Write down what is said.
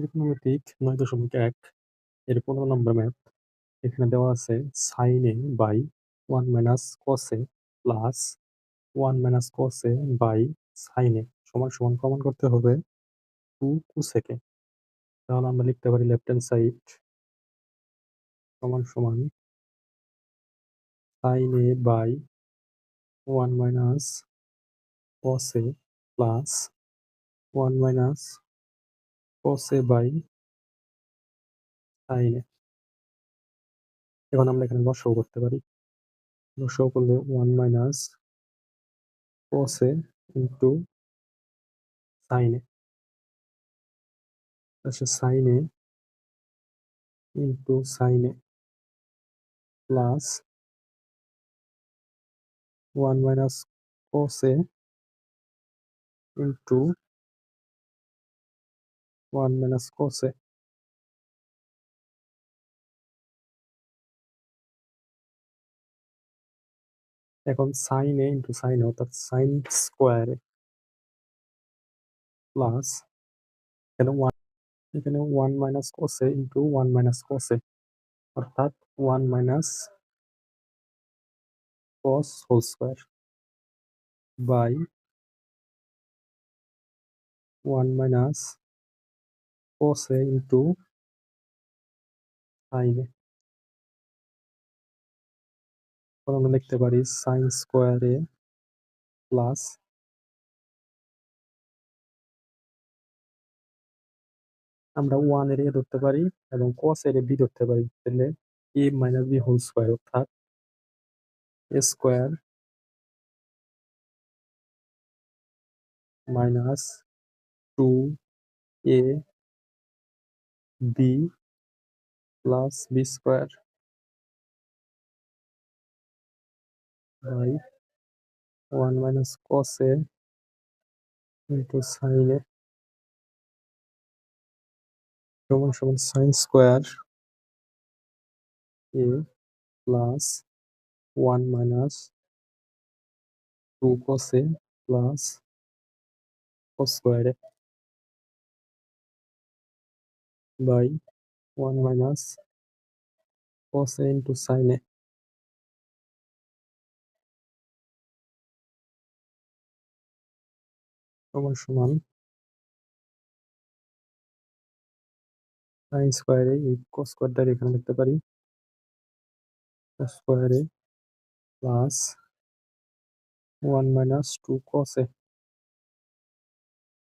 ত্রিকোণমিতিক নয় দশমিক এক। এর পনেরো নম্বর ম্যাথ এখানে দেওয়া আছে sine A by one minus cos plus one minus cos by sine A সমান সমান প্রমাণ করতে হবে টু কুসেকে তাহলে আমরা লিখতে পারি লেফট হ্যান্ড সাইড সমান সমান sine A by one minus cos plus one minus cos a by sin a এখন আমরা এখানে লসাগু করতে পারি। লসাগু করলে one minus cos a into sin a তাহলে sin a into sin a plus one minus cos a into one minus cos a এখন sine A into sine A অর্থাৎ সাইন স্কোয়ারে প্লাস এখানে ওয়ান এখানে ওয়ান মাইনাস কোসে into one minus কোসে অর্থাৎ one minus cos whole square by one minus Kose into সাইনে আমরা লিখতে পারি সাইন স্কোয়ারে প্লাস আমরা ওয়ানের এ ধরতে পারি এবং কস এর বি ধরতে পারি তাহলে A minus B whole square অর্থাৎ A square minus two A B plus B square by one minus cos A into sine A সমান সমান sine square A plus one minus two cos A plus cos স্কোয়ারে by one minus cos a into sine A সমান সমান sign স্কোয়ারে এই cos স্কোয়ারটা এখানে লিখতে পারি। স্কোয়ারে plus one minus two a